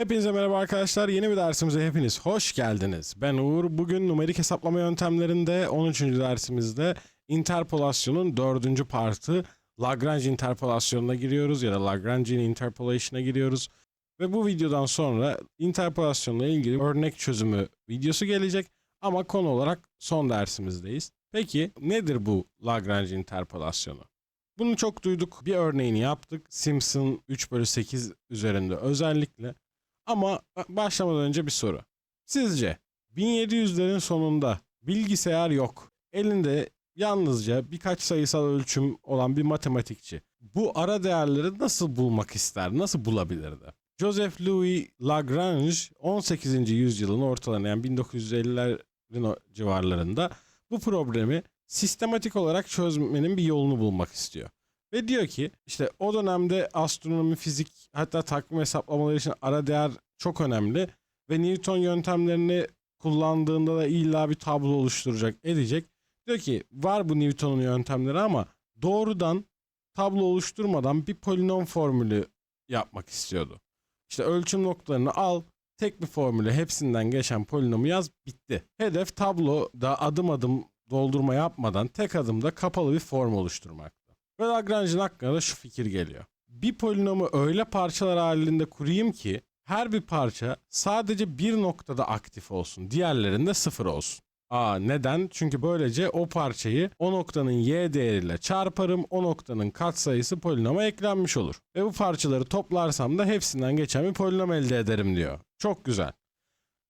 Hepinize merhaba arkadaşlar. Yeni bir dersimize hepiniz hoş geldiniz. Ben Uğur. Bugün numerik hesaplama yöntemlerinde 13. dersimizde interpolasyonun 4. partı Lagrange interpolasyonuna giriyoruz ya da Lagrangian interpolation'a giriyoruz. Ve bu videodan sonra interpolasyonla ilgili örnek çözümü videosu gelecek ama konu olarak son dersimizdeyiz. Peki nedir bu Lagrange interpolasyonu? Bunu çok duyduk. Bir örneğini yaptık. Simpson 3 bölü 8 üzerinde özellikle. Ama başlamadan önce bir soru. Sizce 1700'lerin sonunda bilgisayar yok. Elinde yalnızca birkaç sayısal ölçüm olan bir matematikçi. Bu ara değerleri nasıl bulmak ister? Nasıl bulabilirdi? Joseph Louis Lagrange 18. yüzyılın ortalarında yani 1950'lerin o civarlarında bu problemi sistematik olarak çözmenin bir yolunu bulmak istiyor. Ve diyor ki işte o dönemde astronomi, fizik hatta takvim hesaplamaları için ara değer çok önemli. Ve Newton yöntemlerini kullandığında da illa bir tablo oluşturacak, edecek. Diyor ki var bu Newton'un yöntemleri ama doğrudan tablo oluşturmadan bir polinom formülü yapmak istiyordu. İşte ölçüm noktalarını al, tek bir formülü hepsinden geçen polinomu yaz, bitti. Hedef tabloda adım adım doldurma yapmadan tek adımda kapalı bir form oluşturmaktı. Ve Lagrange'ın aklına da şu fikir geliyor. Bir polinomu öyle parçalar halinde kurayım ki her bir parça sadece bir noktada aktif olsun. Diğerlerinde sıfır olsun. Aa neden? Çünkü böylece o parçayı o noktanın y değeriyle çarparım. O noktanın katsayısı polinoma eklenmiş olur. Ve bu parçaları toplarsam da hepsinden geçen bir polinom elde ederim diyor. Çok güzel.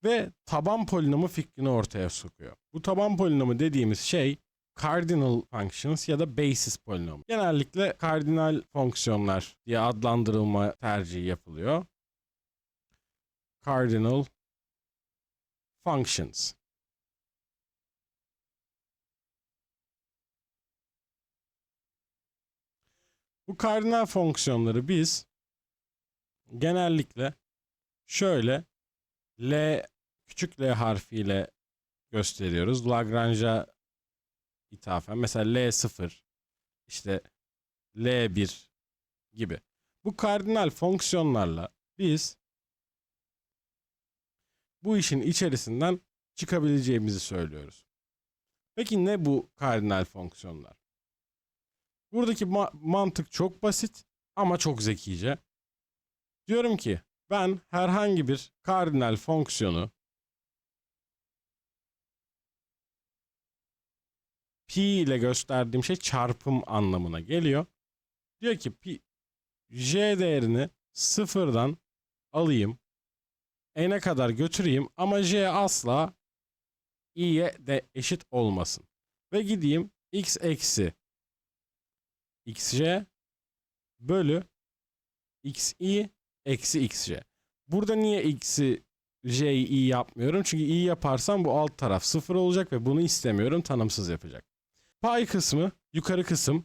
Ve taban polinomu fikrini ortaya sokuyor. Bu taban polinomu dediğimiz şey cardinal functions ya da basis polinom. Genellikle kardinal fonksiyonlar diye adlandırılma tercihi yapılıyor. Cardinal functions. Bu kardinal fonksiyonları biz genellikle şöyle L küçük L harfiyle gösteriyoruz. Lagrange'a ithafen. Mesela L0 işte L1 gibi. Bu kardinal fonksiyonlarla biz bu işin içerisinden çıkabileceğimizi söylüyoruz. Peki ne bu kardinal fonksiyonlar? Buradaki ma- mantık çok basit ama çok zekice. Diyorum ki ben herhangi bir kardinal fonksiyonu pi ile gösterdiğim şey çarpım anlamına geliyor. Diyor ki pi, j değerini sıfırdan alayım. n'e kadar götüreyim ama j asla i'ye de eşit olmasın. Ve gideyim x eksi xj bölü xi eksi xj. Burada niye x'i j'yi i yapmıyorum? Çünkü i yaparsam bu alt taraf sıfır olacak ve bunu istemiyorum. Tanımsız yapacak. Pay kısmı yukarı kısım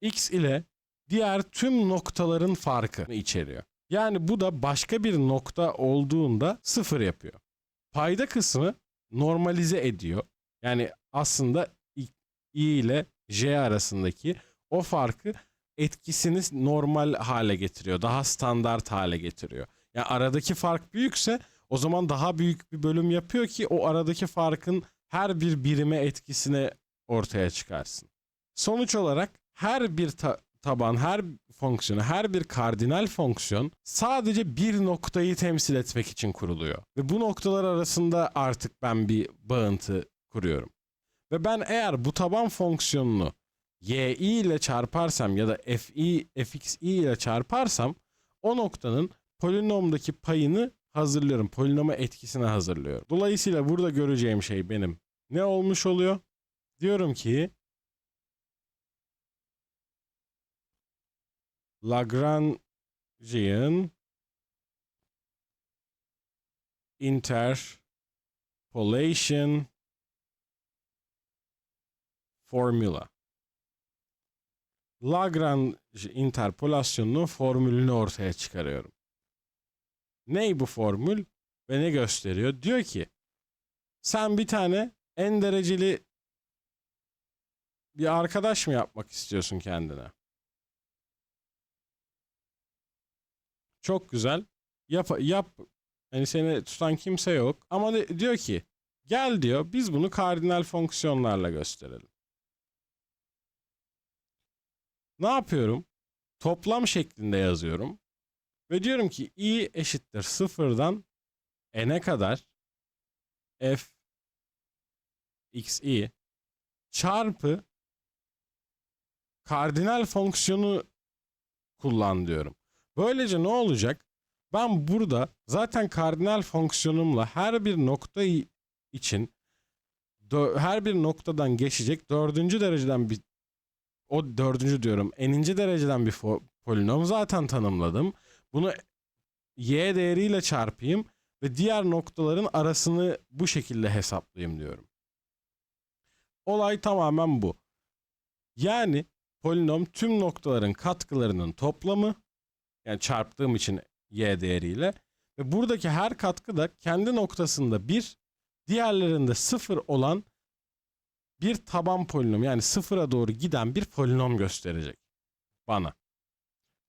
x ile diğer tüm noktaların farkını içeriyor. Yani bu da başka bir nokta olduğunda sıfır yapıyor. Payda kısmı normalize ediyor. Yani aslında i ile j arasındaki o farkı etkisini normal hale getiriyor. Daha standart hale getiriyor. Yani aradaki fark büyükse o zaman daha büyük bir bölüm yapıyor ki o aradaki farkın her bir birime etkisini ortaya çıkarsın. Sonuç olarak her bir ta- taban, her fonksiyonu, her bir kardinal fonksiyon sadece bir noktayı temsil etmek için kuruluyor. Ve bu noktalar arasında artık ben bir bağıntı kuruyorum. Ve ben eğer bu taban fonksiyonunu yi ile çarparsam ya da fi, fxi ile çarparsam o noktanın polinomdaki payını hazırlıyorum. Polinoma etkisini hazırlıyorum. Dolayısıyla burada göreceğim şey benim ne olmuş oluyor? Diyorum ki Lagrangian interpolation formula. Lagrange interpolasyonunun formülünü ortaya çıkarıyorum. Ney bu formül ve ne gösteriyor? Diyor ki sen bir tane en dereceli bir arkadaş mı yapmak istiyorsun kendine? Çok güzel. Yap, yap Hani seni tutan kimse yok. Ama de- diyor ki gel diyor biz bunu kardinal fonksiyonlarla gösterelim. Ne yapıyorum? Toplam şeklinde yazıyorum. Ve diyorum ki i eşittir sıfırdan n'e kadar f x i çarpı kardinal fonksiyonu kullan diyorum. Böylece ne olacak? Ben burada zaten kardinal fonksiyonumla her bir nokta için her bir noktadan geçecek dördüncü dereceden bir o dördüncü diyorum eninci dereceden bir polinom zaten tanımladım. Bunu y değeriyle çarpayım ve diğer noktaların arasını bu şekilde hesaplayayım diyorum. Olay tamamen bu. Yani polinom tüm noktaların katkılarının toplamı yani çarptığım için y değeriyle ve buradaki her katkı da kendi noktasında bir diğerlerinde sıfır olan bir taban polinom yani sıfıra doğru giden bir polinom gösterecek bana.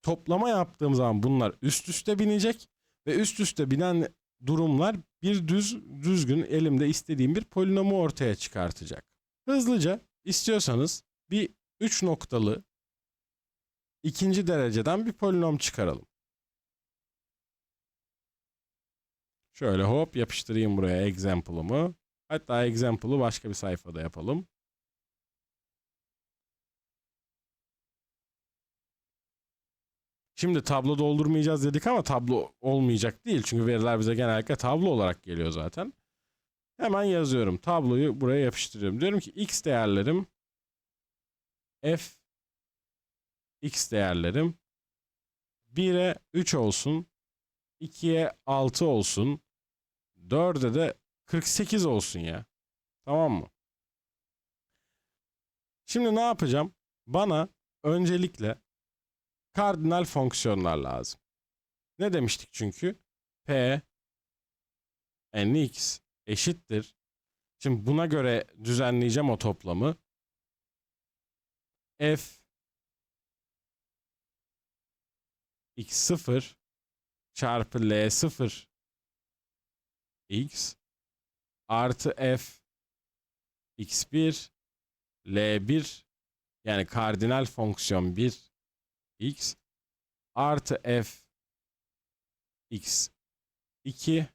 Toplama yaptığım zaman bunlar üst üste binecek ve üst üste binen durumlar bir düz düzgün elimde istediğim bir polinomu ortaya çıkartacak. Hızlıca istiyorsanız bir 3 noktalı ikinci dereceden bir polinom çıkaralım. Şöyle hop yapıştırayım buraya example'ımı. Hatta example'ı başka bir sayfada yapalım. Şimdi tablo doldurmayacağız dedik ama tablo olmayacak değil. Çünkü veriler bize genellikle tablo olarak geliyor zaten. Hemen yazıyorum. Tabloyu buraya yapıştırıyorum. Diyorum ki x değerlerim f x değerlerim 1'e 3 olsun. 2'ye 6 olsun. 4'e de 48 olsun ya. Tamam mı? Şimdi ne yapacağım? Bana öncelikle kardinal fonksiyonlar lazım. Ne demiştik çünkü? P nx eşittir. Şimdi buna göre düzenleyeceğim o toplamı. F x0 çarpı L0 x artı f x1 L1 yani kardinal fonksiyon 1 x artı f x 2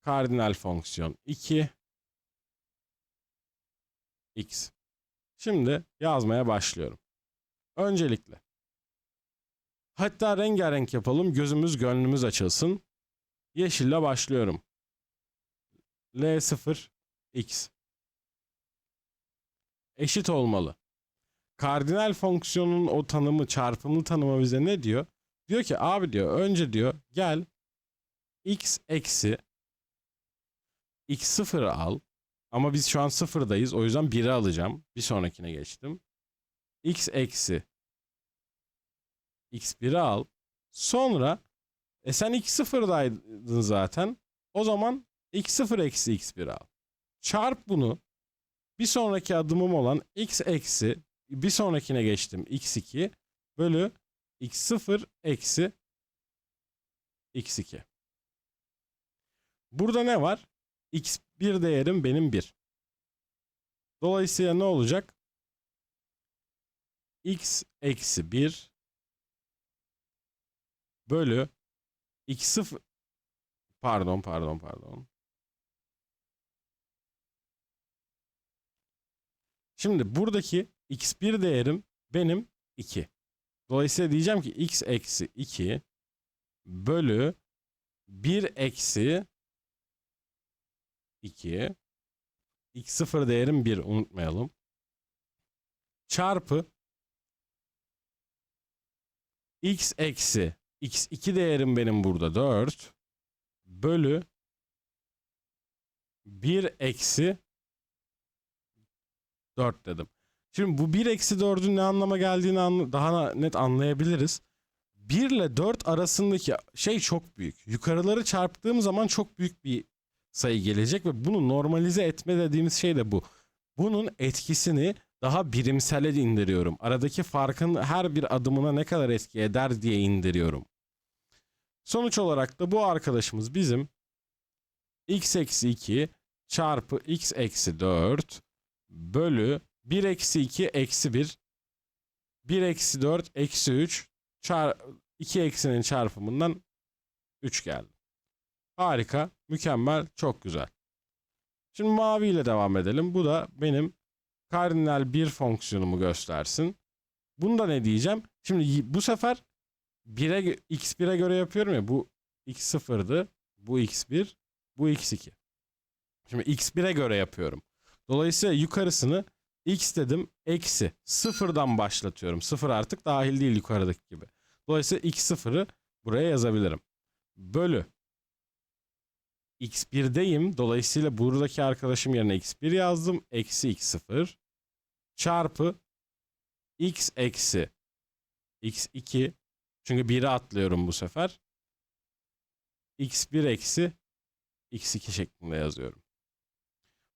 kardinal fonksiyon 2 x. Şimdi yazmaya başlıyorum. Öncelikle hatta rengarenk yapalım gözümüz gönlümüz açılsın. Yeşille başlıyorum. L0 x eşit olmalı. Kardinal fonksiyonun o tanımı, çarpımlı tanımı bize ne diyor? Diyor ki abi diyor önce diyor gel x eksi x0'ı al. Ama biz şu an sıfırdayız. O yüzden 1'i alacağım. Bir sonrakine geçtim. x eksi x1'i al. Sonra e sen x0'daydın zaten. O zaman x0 eksi x1 al. Çarp bunu. Bir sonraki adımım olan x eksi bir sonrakine geçtim x2 bölü x0 eksi x2. Burada ne var? X1 değerim benim 1. Dolayısıyla ne olacak? x eksi 1 bölü x0 pardon pardon pardon. Şimdi buradaki x1 değerim benim 2. Dolayısıyla diyeceğim ki x eksi 2 bölü 1 eksi 2 x0 değerim 1 unutmayalım. Çarpı x eksi x2 değerim benim burada 4 bölü 1 eksi 4 dedim. Şimdi bu 1 eksi 4'ün ne anlama geldiğini daha net anlayabiliriz. 1 ile 4 arasındaki şey çok büyük. Yukarıları çarptığım zaman çok büyük bir sayı gelecek ve bunu normalize etme dediğimiz şey de bu. Bunun etkisini daha birimsele indiriyorum. Aradaki farkın her bir adımına ne kadar etki eder diye indiriyorum. Sonuç olarak da bu arkadaşımız bizim x eksi 2 çarpı x eksi 4 bölü 1 eksi 2 eksi 1 1 eksi 4 eksi 3 çar 2 eksinin çarpımından 3 geldi. Harika, mükemmel, çok güzel. Şimdi mavi ile devam edelim. Bu da benim kardinal 1 fonksiyonumu göstersin. Bunda ne diyeceğim? Şimdi bu sefer 1'e gö- x1'e göre yapıyorum ya. Bu x0'dı. Bu x1. Bu x2. Şimdi x1'e göre yapıyorum. Dolayısıyla yukarısını x dedim eksi sıfırdan başlatıyorum. Sıfır artık dahil değil yukarıdaki gibi. Dolayısıyla x0'ı buraya yazabilirim. Bölü x1'deyim. Dolayısıyla buradaki arkadaşım yerine x1 yazdım. Eksi x0 çarpı x eksi x2 çünkü 1'i atlıyorum bu sefer. x1 eksi x2 şeklinde yazıyorum.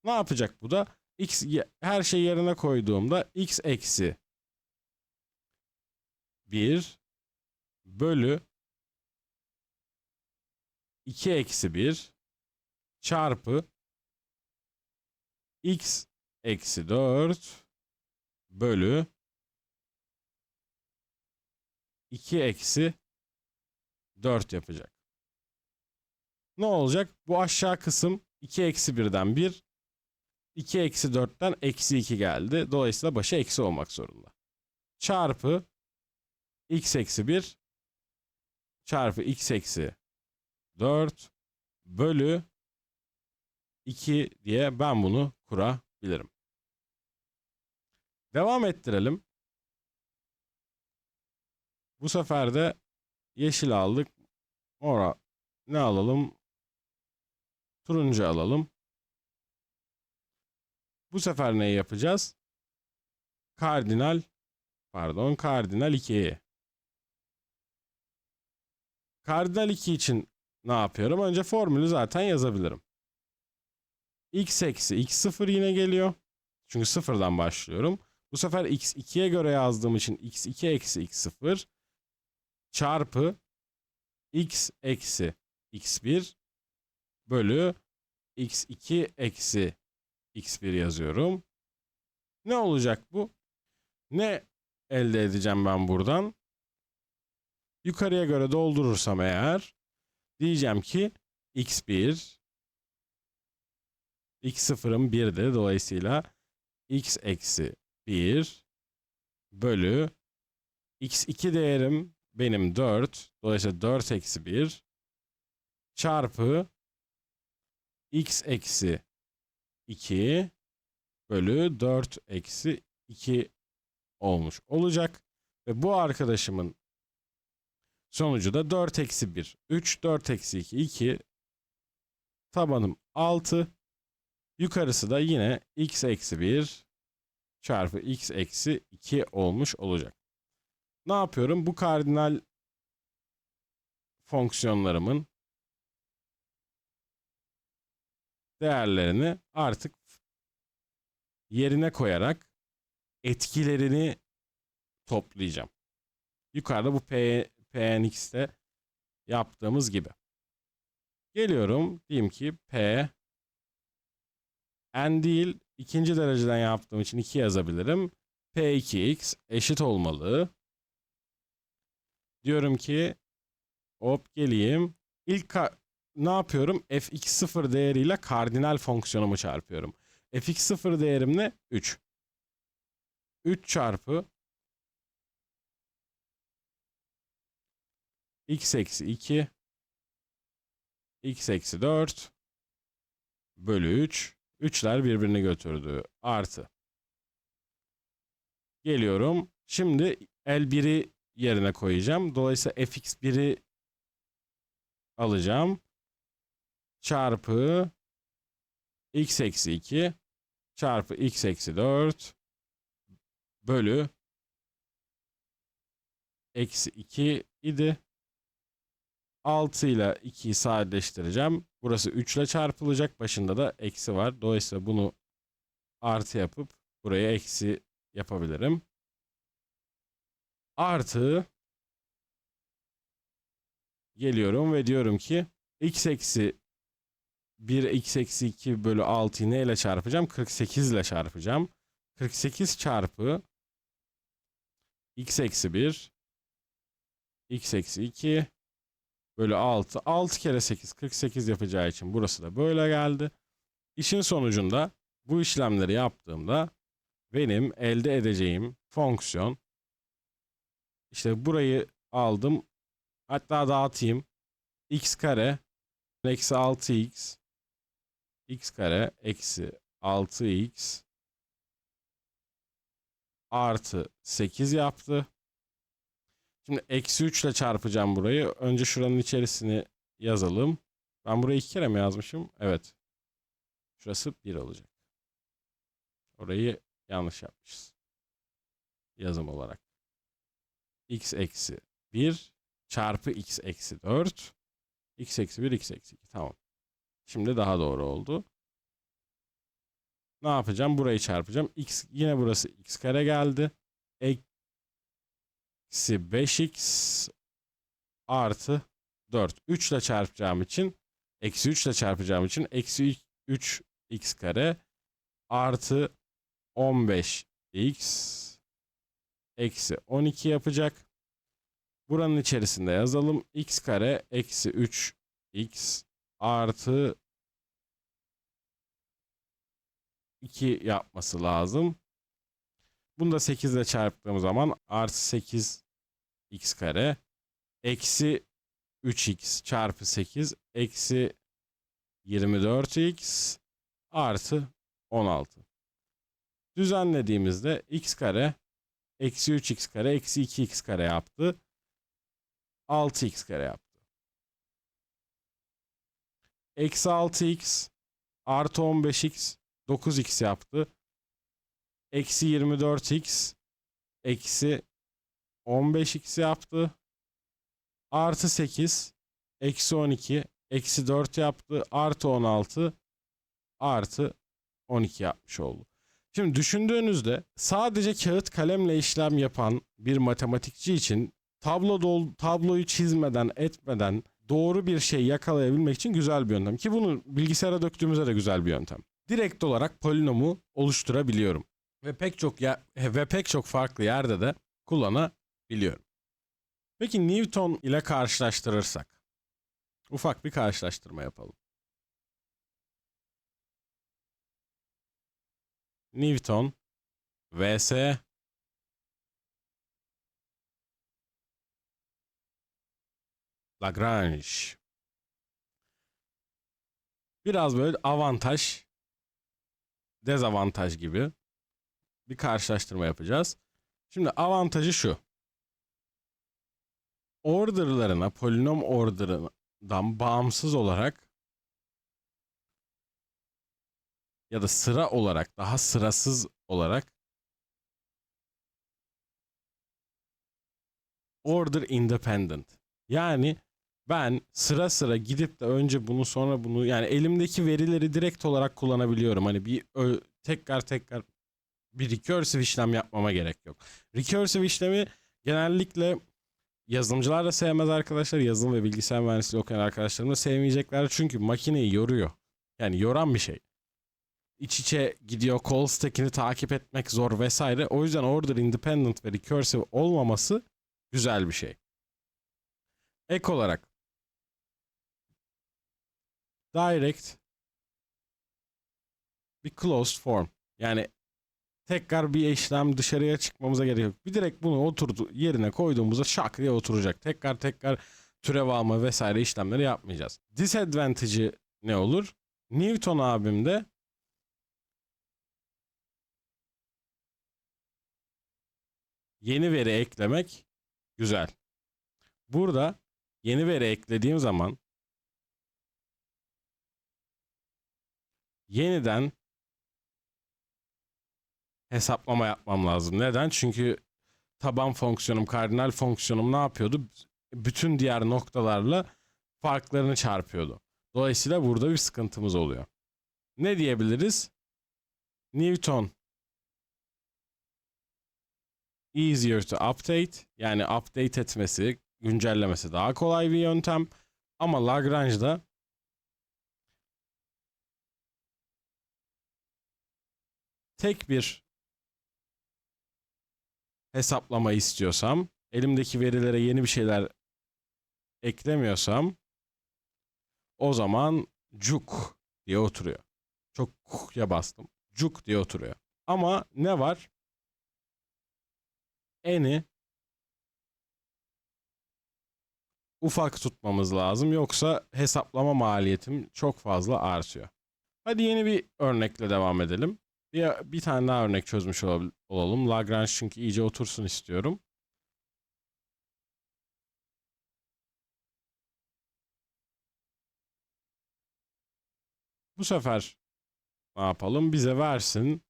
Ne yapacak bu da? x her şeyi yerine koyduğumda x eksi 1 bölü 2 eksi 1 çarpı x eksi 4 bölü 2 eksi 4 yapacak. Ne olacak? Bu aşağı kısım 2 eksi 1'den 1, 2 eksi 4'ten eksi 2 geldi. Dolayısıyla başı eksi olmak zorunda. Çarpı x eksi 1 çarpı x eksi 4 bölü 2 diye ben bunu kurabilirim. Devam ettirelim. Bu sefer de yeşil aldık. Ora ne alalım? Turuncu alalım. Bu sefer neyi yapacağız? Kardinal pardon kardinal 2'yi. Kardinal 2 için ne yapıyorum? Önce formülü zaten yazabilirim. X eksi x0 yine geliyor. Çünkü sıfırdan başlıyorum. Bu sefer x2'ye göre yazdığım için x2 eksi x0 çarpı x eksi x1 bölü x2 eksi x1 yazıyorum. Ne olacak bu? Ne elde edeceğim ben buradan? Yukarıya göre doldurursam eğer diyeceğim ki x1 x0'ım 1'di dolayısıyla x eksi 1 bölü x2 değerim benim 4 dolayısıyla 4 eksi 1 çarpı x eksi 2 bölü 4 eksi 2 olmuş olacak. Ve bu arkadaşımın sonucu da 4 eksi 1 3 4 eksi 2 2 tabanım 6 yukarısı da yine x eksi 1 çarpı x eksi 2 olmuş olacak. Ne yapıyorum? Bu kardinal fonksiyonlarımın değerlerini artık yerine koyarak etkilerini toplayacağım. Yukarıda bu P, PNX'te yaptığımız gibi. Geliyorum. Diyeyim ki P N değil ikinci dereceden yaptığım için 2 yazabilirim. P2X eşit olmalı. Diyorum ki hop geleyim. İlk ne yapıyorum? fx0 değeriyle kardinal fonksiyonumu çarpıyorum. fx0 değerim ne? 3. 3 çarpı x eksi 2 x eksi 4 bölü 3 3'ler birbirini götürdü. Artı. Geliyorum. Şimdi L1'i yerine koyacağım. Dolayısıyla fx1'i alacağım. Çarpı x eksi 2 çarpı x eksi 4 bölü eksi 2 idi. 6 ile 2'yi sadeleştireceğim. Burası 3 ile çarpılacak. Başında da eksi var. Dolayısıyla bunu artı yapıp buraya eksi yapabilirim. Artı geliyorum ve diyorum ki x eksi 1 x eksi 2 bölü 6'yı neyle çarpacağım? 48 ile çarpacağım. 48 çarpı x eksi 1 x eksi 2 bölü 6. 6 kere 8 48 yapacağı için burası da böyle geldi. İşin sonucunda bu işlemleri yaptığımda benim elde edeceğim fonksiyon işte burayı aldım hatta dağıtayım x kare eksi 6x x kare eksi 6x artı 8 yaptı. Şimdi eksi 3 ile çarpacağım burayı. Önce şuranın içerisini yazalım. Ben burayı iki kere mi yazmışım? Evet. Şurası 1 olacak. Orayı yanlış yapmışız. Yazım olarak. x eksi 1 çarpı x eksi 4 x eksi 1 x eksi 2 tamam. Şimdi daha doğru oldu. Ne yapacağım? Burayı çarpacağım. X yine burası x kare geldi. Eksi 5x artı 4. 3 ile çarpacağım için eksi 3 ile çarpacağım için eksi 3 x kare artı 15 x eksi 12 yapacak. Buranın içerisinde yazalım. x kare eksi 3 x artı 2 yapması lazım. Bunu da 8 ile çarptığım zaman artı 8 x kare eksi 3x çarpı 8 eksi 24x artı 16. Düzenlediğimizde x kare eksi 3x kare eksi 2x kare yaptı. 6x kare yaptı. Eksi 6x artı 15x 9x yaptı. Eksi 24x eksi 15x yaptı. Artı 8 eksi 12 eksi 4 yaptı. Artı 16 artı 12 yapmış oldu. Şimdi düşündüğünüzde sadece kağıt kalemle işlem yapan bir matematikçi için tablo dol, tabloyu çizmeden etmeden doğru bir şey yakalayabilmek için güzel bir yöntem. Ki bunu bilgisayara döktüğümüzde de güzel bir yöntem. Direkt olarak polinomu oluşturabiliyorum. Ve pek çok ya ve pek çok farklı yerde de kullanabiliyorum. Peki Newton ile karşılaştırırsak ufak bir karşılaştırma yapalım. Newton vs Lagrange. Biraz böyle avantaj, dezavantaj gibi bir karşılaştırma yapacağız. Şimdi avantajı şu. Order'larına, polinom order'ından bağımsız olarak ya da sıra olarak, daha sırasız olarak order independent. Yani ben sıra sıra gidip de önce bunu sonra bunu yani elimdeki verileri direkt olarak kullanabiliyorum. Hani bir ö- tekrar tekrar bir recursive işlem yapmama gerek yok. Recursive işlemi genellikle yazılımcılar da sevmez arkadaşlar. Yazılım ve bilgisayar mühendisliği okuyan arkadaşlarım da sevmeyecekler. Çünkü makineyi yoruyor. Yani yoran bir şey. İç içe gidiyor. Call stack'ini takip etmek zor vesaire. O yüzden order independent ve recursive olmaması güzel bir şey. Ek olarak direct bir closed form. Yani tekrar bir işlem dışarıya çıkmamıza gerek yok. Bir direkt bunu oturdu yerine koyduğumuzda şak diye oturacak. Tekrar tekrar türev alma vesaire işlemleri yapmayacağız. Disadvantage'ı ne olur? Newton abimde yeni veri eklemek güzel. Burada yeni veri eklediğim zaman yeniden hesaplama yapmam lazım. Neden? Çünkü taban fonksiyonum, kardinal fonksiyonum ne yapıyordu? Bütün diğer noktalarla farklarını çarpıyordu. Dolayısıyla burada bir sıkıntımız oluyor. Ne diyebiliriz? Newton easier to update yani update etmesi, güncellemesi daha kolay bir yöntem. Ama Lagrange'da tek bir hesaplama istiyorsam, elimdeki verilere yeni bir şeyler eklemiyorsam o zaman cuk diye oturuyor. Çok ya bastım. Cuk diye oturuyor. Ama ne var? Eni ufak tutmamız lazım yoksa hesaplama maliyetim çok fazla artıyor. Hadi yeni bir örnekle devam edelim. Bir, bir tane daha örnek çözmüş olalım. Lagrange çünkü iyice otursun istiyorum. Bu sefer ne yapalım? Bize versin.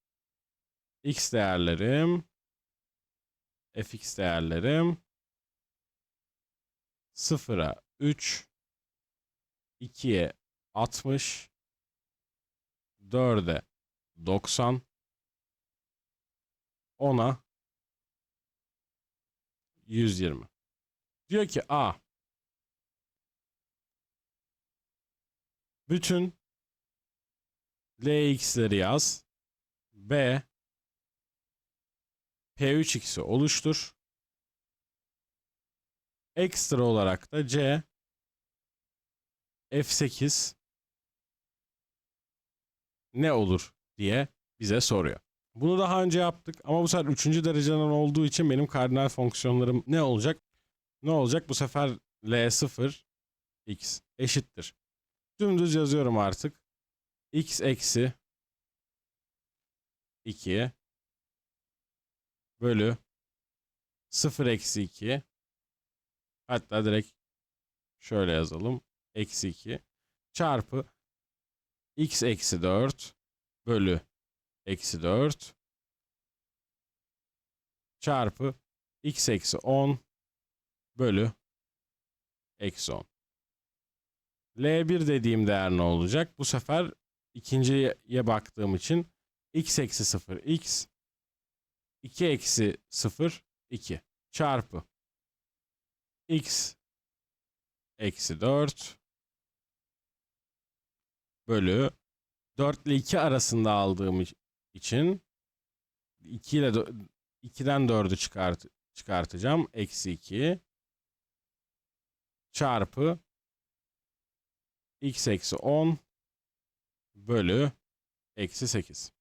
X değerlerim, fx değerlerim 0'a 3, 2'ye 60, 4'e 90, 10'a 120. Diyor ki A bütün Lx'leri yaz. B P3x'i oluştur. Ekstra olarak da C F8 ne olur diye bize soruyor. Bunu daha önce yaptık ama bu sefer 3. dereceden olduğu için benim kardinal fonksiyonlarım ne olacak? Ne olacak? Bu sefer L0 x eşittir. Dümdüz yazıyorum artık. x eksi 2 bölü 0 eksi 2 hatta direkt şöyle yazalım. Eksi 2 çarpı x eksi 4 bölü eksi 4 çarpı x eksi 10 bölü eksi 10. L1 dediğim değer ne olacak? Bu sefer ikinciye baktığım için x eksi 0 x 2 eksi 0 2 çarpı x eksi 4 bölü 4 ile 2 arasında aldığım iç- için 2 ile 2'den 4'ü çıkart çıkartacağım. Eksi 2 çarpı x eksi 10 bölü eksi 8.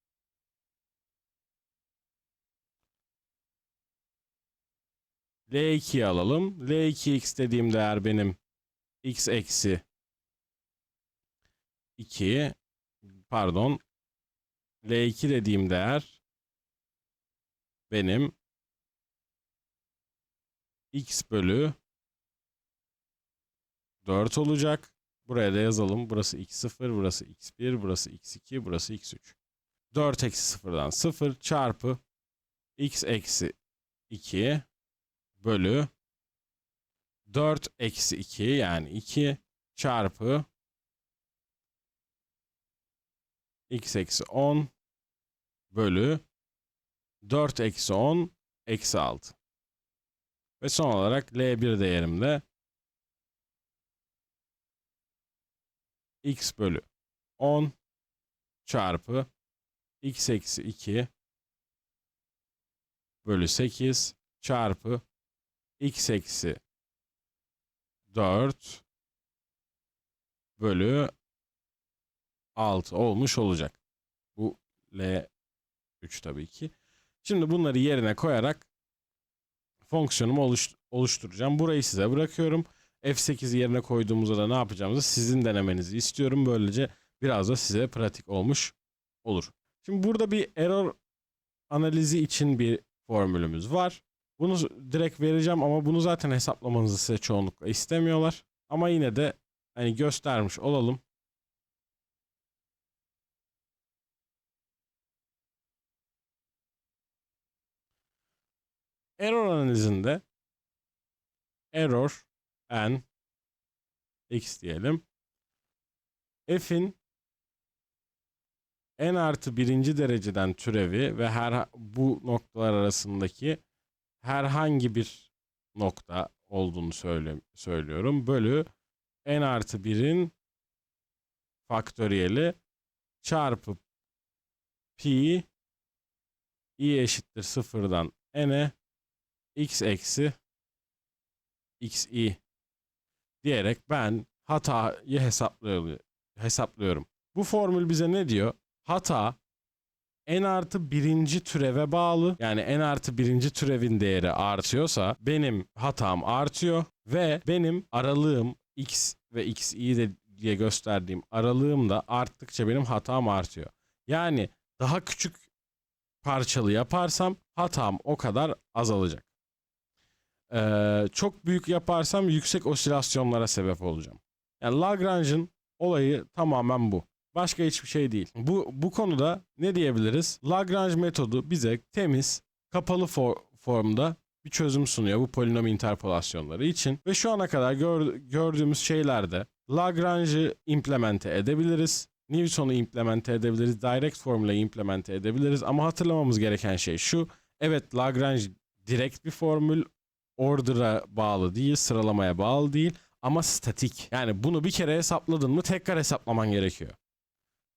L2'yi alalım. L2x dediğim değer benim x eksi 2 pardon L2 dediğim değer benim x bölü 4 olacak. Buraya da yazalım. Burası x0, burası x1, burası x2, burası x3. 4 eksi 0'dan 0 çarpı x eksi 2 bölü 4 eksi 2 yani 2 çarpı x eksi 10 bölü 4 eksi 10 eksi 6. Ve son olarak L1 değerimde x bölü 10 çarpı x eksi 2 bölü 8 çarpı x eksi 4 bölü 6 olmuş olacak. Bu L3 tabii ki. Şimdi bunları yerine koyarak fonksiyonumu oluş- oluşturacağım. Burayı size bırakıyorum. F8'i yerine koyduğumuzda da ne yapacağımızı sizin denemenizi istiyorum. Böylece biraz da size pratik olmuş olur. Şimdi burada bir error analizi için bir formülümüz var. Bunu direkt vereceğim ama bunu zaten hesaplamanızı size çoğunlukla istemiyorlar. Ama yine de hani göstermiş olalım. Error analizinde error n x diyelim. F'in n artı birinci dereceden türevi ve her bu noktalar arasındaki herhangi bir nokta olduğunu söyle, söylüyorum. Bölü n artı 1'in faktöriyeli çarpı pi i eşittir sıfırdan n'e x eksi xi diyerek ben hatayı hesaplıyorum. Bu formül bize ne diyor? Hata n artı birinci türeve bağlı. Yani n artı birinci türevin değeri artıyorsa benim hatam artıyor ve benim aralığım x ve x'i de diye gösterdiğim aralığım da arttıkça benim hatam artıyor. Yani daha küçük parçalı yaparsam hatam o kadar azalacak. Ee, çok büyük yaparsam yüksek osilasyonlara sebep olacağım. Yani Lagrange'ın olayı tamamen bu. Başka hiçbir şey değil. Bu bu konuda ne diyebiliriz? Lagrange metodu bize temiz, kapalı for- formda bir çözüm sunuyor bu polinom interpolasyonları için. Ve şu ana kadar gör- gördüğümüz şeylerde Lagrange'ı implemente edebiliriz. Newton'u implemente edebiliriz. Direct formülayı implemente edebiliriz. Ama hatırlamamız gereken şey şu. Evet Lagrange direkt bir formül. Order'a bağlı değil, sıralamaya bağlı değil ama statik. Yani bunu bir kere hesapladın mı tekrar hesaplaman gerekiyor.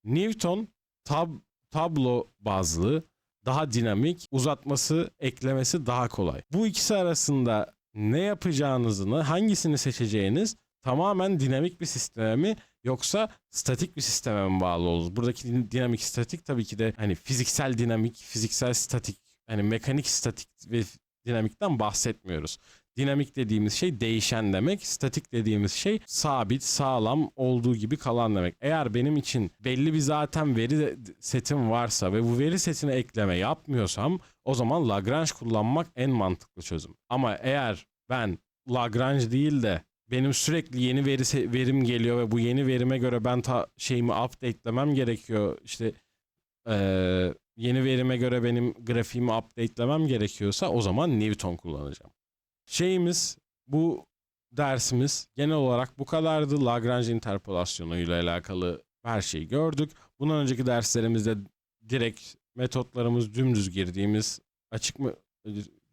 Newton tab tablo bazlı, daha dinamik, uzatması, eklemesi daha kolay. Bu ikisi arasında ne yapacağınızı, hangisini seçeceğiniz tamamen dinamik bir sisteme mi yoksa statik bir sisteme mi bağlı olur? Buradaki din- dinamik statik tabii ki de hani fiziksel dinamik, fiziksel statik, hani mekanik statik ve dinamikten bahsetmiyoruz. Dinamik dediğimiz şey değişen demek. Statik dediğimiz şey sabit, sağlam olduğu gibi kalan demek. Eğer benim için belli bir zaten veri setim varsa ve bu veri setine ekleme yapmıyorsam o zaman Lagrange kullanmak en mantıklı çözüm. Ama eğer ben Lagrange değil de benim sürekli yeni veri verim geliyor ve bu yeni verime göre ben ta şeyimi update'lemem gerekiyor. İşte eee, yeni verime göre benim grafiğimi update'lemem gerekiyorsa o zaman Newton kullanacağım. Şeyimiz bu dersimiz genel olarak bu kadardı. Lagrange interpolasyonu ile alakalı her şeyi gördük. Bundan önceki derslerimizde direkt metotlarımız dümdüz girdiğimiz açık mı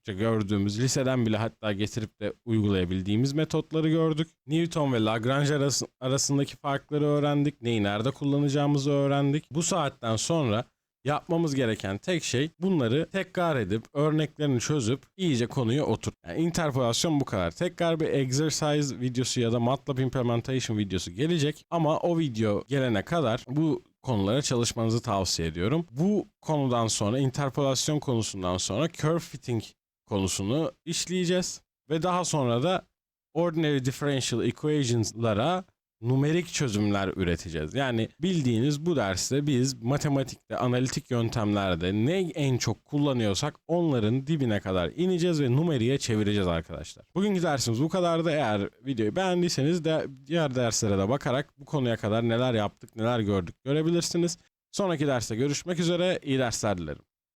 gördüğümüz liseden bile hatta getirip de uygulayabildiğimiz metotları gördük. Newton ve Lagrange arası- arasındaki farkları öğrendik. Neyi nerede kullanacağımızı öğrendik. Bu saatten sonra Yapmamız gereken tek şey bunları tekrar edip örneklerini çözüp iyice konuyu otur. Yani interpolasyon bu kadar. Tekrar bir exercise videosu ya da MATLAB implementation videosu gelecek ama o video gelene kadar bu konulara çalışmanızı tavsiye ediyorum. Bu konudan sonra interpolasyon konusundan sonra curve fitting konusunu işleyeceğiz ve daha sonra da ordinary differential equations'lara numerik çözümler üreteceğiz. Yani bildiğiniz bu derste biz matematikte, analitik yöntemlerde ne en çok kullanıyorsak onların dibine kadar ineceğiz ve numeriğe çevireceğiz arkadaşlar. Bugünkü dersimiz bu kadardı. Eğer videoyu beğendiyseniz de diğer derslere de bakarak bu konuya kadar neler yaptık, neler gördük görebilirsiniz. Sonraki derste görüşmek üzere. İyi dersler dilerim.